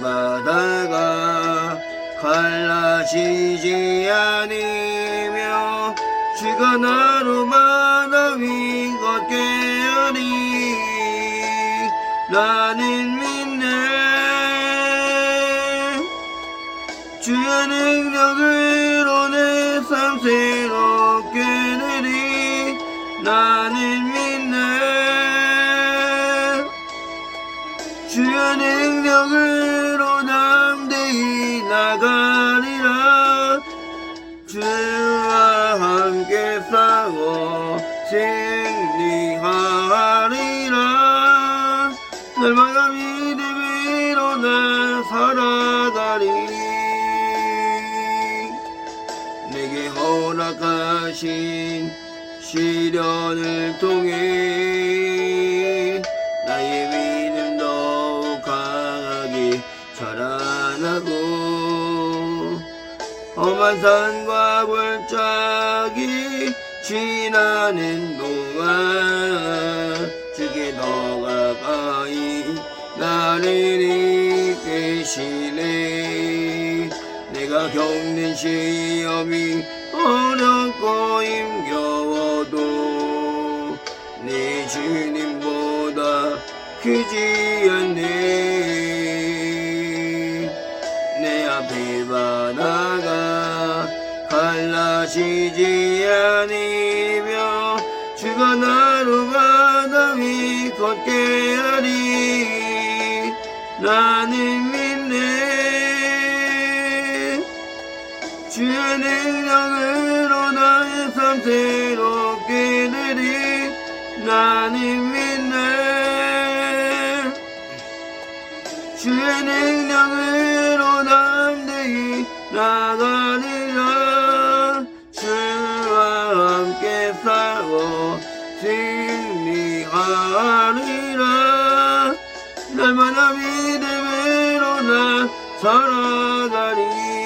바다가 갈라지지 않으며 주가 나로 바다 위 걷게 하니 나는 믿네. 주의 능력으로 내 삶 새롭게 되리 나는 믿네. 주의 능력으 승리하리라. 날마다 믿음으로 나 살아가리. 내게 허락하신 시련을 통해 나의 믿음 더욱 강하게 자라나고 험한 산과 불짝이 지나는 동안 주께 더 가까이 나를 이끄시네. 내가 겪는 시험이 어렵고 힘겨워도 내 주님보다 크지 않네. 내 앞에 바다가 갈라지지 않으며 주가 나로 바다 위 걷게 하리. 나는 믿네. 주의 능력으로 나의 삶 새롭게 되리. 나는 믿네. 주의 능력으로 담대히 나가리라 싸워 승리하리라